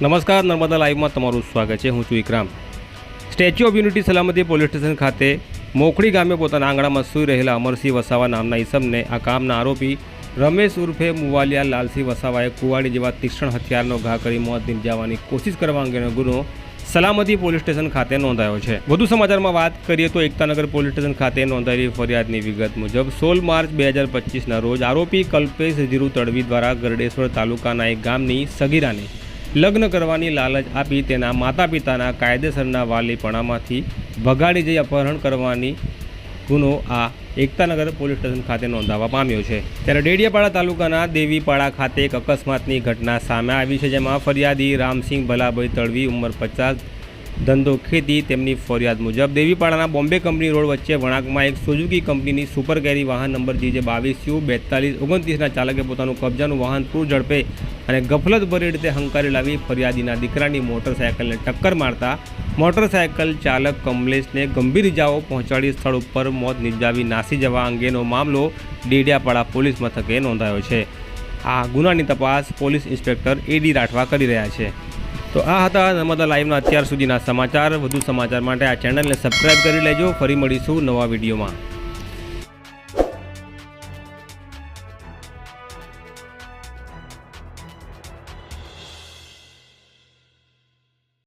નમસ્કાર, નર્મદા લાઈવમાં તમારું સ્વાગત છે. હું છું વિક્રામ. સ્ટેચ્યુ ઓફ યુનિટી સલામતી પોલીસ સ્ટેશન ખાતે મોખડી ગામે પોતાના આંગણામાં સૂઈ રહેલા અમરસિંહ વસાવા નામના ઈસમને આ કામના આરોપી રમેશ ઉર્ફે મુવાલિયા લાલસિંહ વસાવાએ કુવાડી જેવા તીક્ષ્ણ હથિયારનો ઘા કરી મોત નિપજાવવાની કોશિશ કરવા અંગેનો ગુનો સલામતી પોલીસ સ્ટેશન ખાતે નોંધાયો છે. વધુ સમાચારમાં વાત કરીએ તો એકતાનગર પોલીસ સ્ટેશન ખાતે નોંધાયેલી ફરિયાદની વિગત મુજબ સોળ માર્ચ બે હજાર પચીસના રોજ આરોપી કલ્પેશ ધીરુ તડવી દ્વારા ગરડેશ્વર તાલુકાના એક ગામની સગીરાને લગ્ન કરવાની લાલચ આપી તેના માતા પિતાના કાયદેસરના વાલીપણામાંથી ભગાડી જઈ અપહરણ કરવાની ગુનો આ એકતાનગર પોલીસ સ્ટેશન ખાતે નોંધાવવા પામ્યો છે. ત્યારે ડેડિયાપાડા તાલુકાના દેવીપાડા ખાતે એક અકસ્માતની ઘટના સામે આવી છે, જેમાં ફરિયાદી રામસિંહ ભલાભાઈ તળવી, ઉંમર પચાસ, ધંધો ખેતી, તેમની ફરિયાદ મુજબ દેવીપાડાના બોમ્બે કંપની રોડ વચ્ચે વળાંકમાં એક સુઝુકી કંપનીની સુપર કેરી વાહન નંબર જીજે બાવીસ યુ બેતાલીસ ઓગણત્રીસના ચાલકે પોતાનું કબજાનું વાહન પૂર ઝડપે અને ગફલતભરી રીતે હંકારી લાવી ફરિયાદીના દીકરાની મોટરસાયકલને ટક્કર મારતા મોટરસાયકલ ચાલક કમલેશને ગંભીર ઇજાઓ પહોંચાડી સ્થળ ઉપર મોત નિપજાવી નાસી જવા અંગેનો મામલો ડેડિયાપાડા પોલીસ મથકે નોંધાયો છે. આ ગુનાની તપાસ પોલીસ ઇન્સ્પેક્ટર એડી રાઠવા કરી રહ્યા છે. તો આ હતા નર્મદા લાઈવના અત્યાર સુધીના સમાચાર. વધુ સમાચાર માટે આ ચેનલને સબસ્ક્રાઈબ કરી લેજો. ફરી મળીશું નવા વિડીયોમાં.